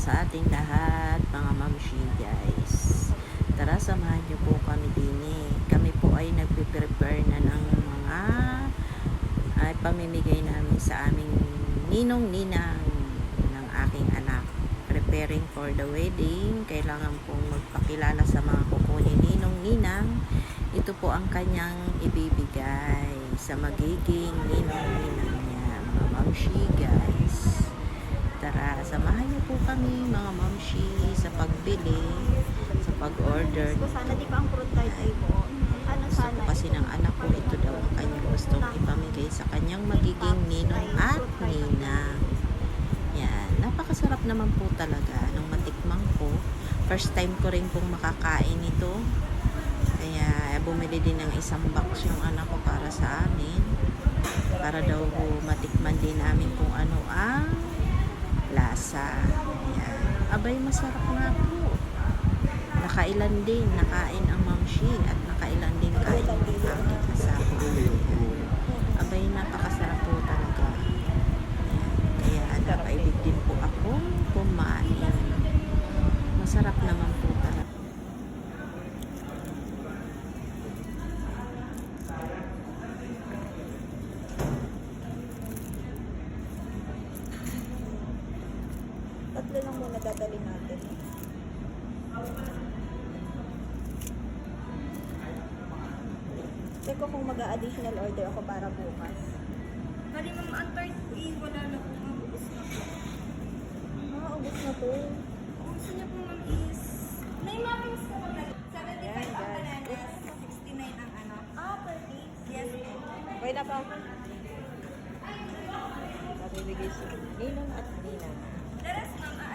sa ating lahat, mga mamshi guys. Tara, samahan niyo po kami din eh. Kami po ay nagpe-prepare na ng mga ay pamimigay namin sa aming ninong-ninang ng aking anak. Preparing for the wedding. Kailangan pong magpakilala sa mga kukunin ninong-ninang. Ito po ang kanyang ibibigay sa magiging ninong-ninang niya, mga mamshi guys. Tara, samahan niyo po kami mga mamshi sa pagbili, sa pag-order. Gusto sana di ba ang fruit tart ay po? Ano Gusto sana? kasi ng anak ko, ito daw ang kanyang gustong ipamigay sa kanyang magiging ninong at nina. Yan, napakasarap naman po talaga nung matikmang ko. First time ko rin pong makakain ito. Kaya bumili din ng isang box yung anak ko para sa amin. Para daw po matikman din namin kung ano ang lasa. Yan. Abay, masarap nga po. Nakailan din, nakain ang mamshi at nakailan din kain ang aking kasama. Abay, napakasarap po talaga. Yan. Kaya napaibig din po ako kumain. Masarap naman po Tatlo lang muna dadali natin. Check ko kung mag-additional order ako para bukas. Bali, ma'am, ang third eh, wala na po, ma'am. Ubus na po. Ah, ubos na to. Kung gusto niyo po, ma'am, is... May mappings po kami. 75 Ayan, ang bananas, 69 ang ano. Ah, perfect. Yes po. Okay na pa. Nabibigay si Ninong at Ninang. Neresi lan?